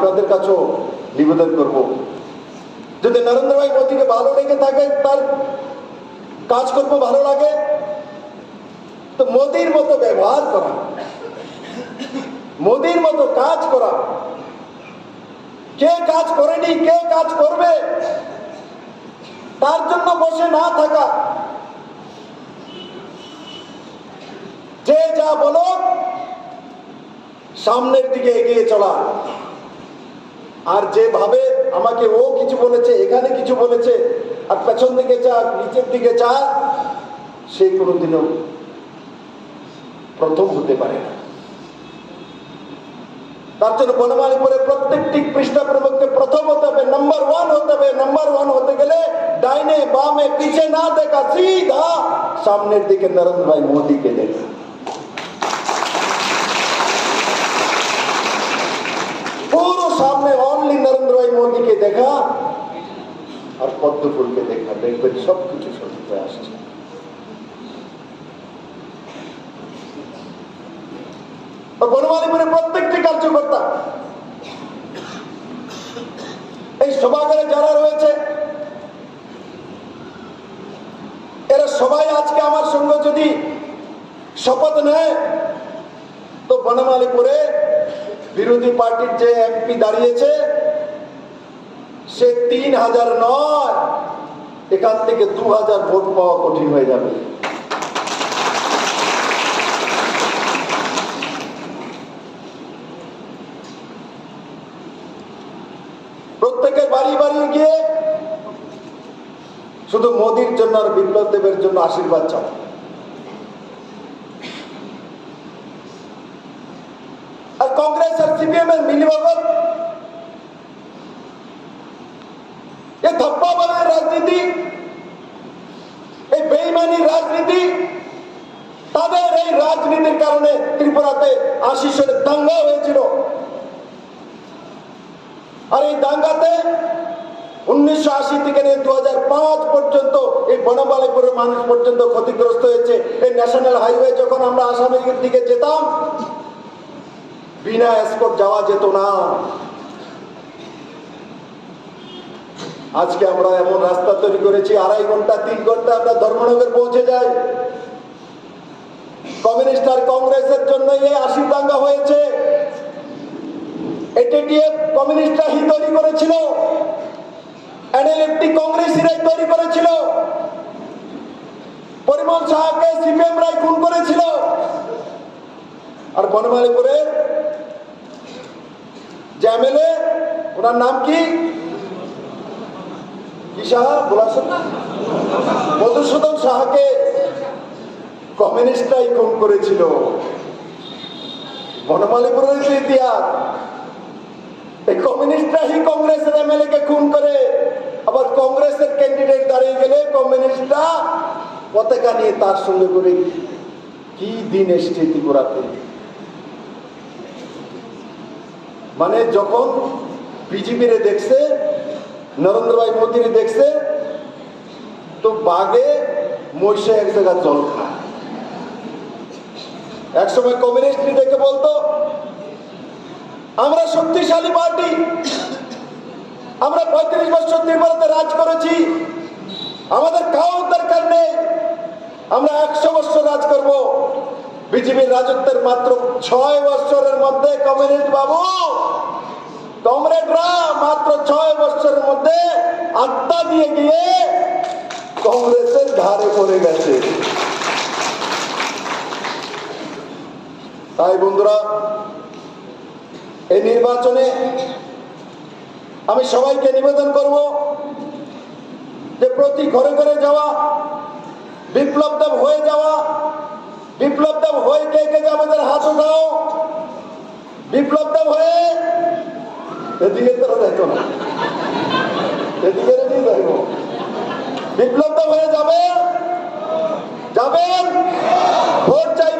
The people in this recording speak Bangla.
আপনাদের কাছেও নিবেদন করব। যদি নরেন্দ্র ভাই মোদীকে ভালো লেগে থাকে, তার কাজকর্ম ভালো লাগে, তো মোদির মতো ব্যবহার করা, মোদির মতো কাজ করা, কে কাজ করেনি, কে কাজ করবে, তার জন্য বসে না থাকা, যে যা বলো, সামনের দিকে এগিয়ে চলা। আর যেভাবে আমাকে ও কিছু বলেছে, এখানে কিছু বলেছে, আর পেছন দিকে চা নিচের দিকে চা সে কোনোদিনও প্রথম হতে পারে না। তার জন্য বনমালীপুরে প্রত্যেকটি পৃষ্ঠা প্রমুখকে প্রথম হতে হবে নাম্বার ওয়ান হতে হবে নাম্বার ওয়ান হতে গেলে ডাইনে, বামে, পিছে না দেখা, সিধা সামনের দিকে নরেন্দ্র ভাই মোদীকে দেখা। পুরো সামনে মোদীকে দেখা আর পদ্ম ফুলকে দেখা। দেখবেন সবকিছু হয়ে আসছে। বনমালীপুরে প্রত্যেকটি কার্যকর্তা, এই সভাগারে যারা রয়েছে, এরা সবাই আজকে আমার সঙ্গে যদি শপথ নেয়, তো বনমালীপুরে বিরোধী পার্টির যে এমপি দাঁড়িয়েছে সে তিন হাজার নয়। এখান থেকে দু হাজার ভোট পাওয়া কঠিন হয়ে যাবে। প্রত্যেকের বাড়ি বাড়ি গিয়ে শুধু মোদির জন্য আর বিপ্লব দেবের জন্য আশীর্বাদ চাও। আর কংগ্রেস আর সিপিএম এর মিলিভগত এই ধপ্পাবানের রাজনীতি। এই বেইমানির রাজনীতি, তাদের এই রাজনীতির কারণে ত্রিপুরাতে আশি সনের দাঙ্গা হয়েছিল। আর এই দাঙ্গাতে উনিশশো আশি থেকে নিয়ে দু পর্যন্ত এই বনমালীপুরের মানুষ পর্যন্ত ক্ষতিগ্রস্ত হয়েছে। এই ন্যাশনাল হাইওয়ে যখন আমরা আসামের দিকে যেতাম, বিনা এসকোট যাওয়া যেত না। আজকে আমরা এমন রাস্তা তৈরি করেছি, আড়াই ঘণ্টা, তিন ঘণ্টা আমরা ধর্মনগর পৌঁছে যাই। কমিউনিস্ট আর কংগ্রেসের জন্য এই আশি দাঙ্গা হয়েছে। এটিটিএফ কমিউনিস্টরা হি তৈরি করেছিল এনএলএফটি কংগ্রেসিরাই তৈরি করেছিল। পরিমল সাহাকে সিপিএম রায় খুন করেছিল। আর বনমালীপুরের যে এমএলএ ওনার নাম কি? কি সাহা মধুসূদন সাহাকে কমিউনিস্টরাই খুন করেছিল। বনমালীপুরের যে ইতিহাস, এই কমিউনিস্টরা হি কংগ্রেসের এমএলএ কে খুন করে, আবার কংগ্রেসের ক্যান্ডিডেট দাঁড়িয়ে গেলে কমিউনিস্টরা পতাকা নিয়ে তার সঙ্গে করে, কি দিন এসছে ত্রিপুরাতে? মানে যখন বিজেপিরে দেখছে নরেন্দ্র ভাই মোদীর দেখছে, তো বাগে মহিষে এক জায়গা জল খায়। একসময় কমিউনিস্ট দেখে বলতো, আমরা শক্তিশালী পার্টি, আমরা পঁয়ত্রিশ বছর ত্রিপুরাতে রাজ করেছি, আমাদের কাউ দরকার নেই, আমরা একশো বছর রাজ করব। বিজেপির রাজত্বের মাত্র ছয় বছরের মধ্যে কমিউনিস্ট বাবু কমরেডরা মাত্র ছয় বছরের মধ্যে আত্মা দিয়ে গিয়ে কংগ্রেসের ধারে পড়ে গেছে। তাই বন্ধুরা, এই নির্বাচনে আমি সবাইকে নিবেদন করব যে প্রতি ঘরে ঘরে যাওয়া, বিপ্লব দেব হয়ে যাওয়া, বিপ্লব দেব হয়ে কে কে আমাদের হাত উঠাও। বিপ্লব দেব হয়ে এদিকে তো এদিকে রেডি দেখো হয়ে যাবে? যাবেন? ভোট চাইবেন?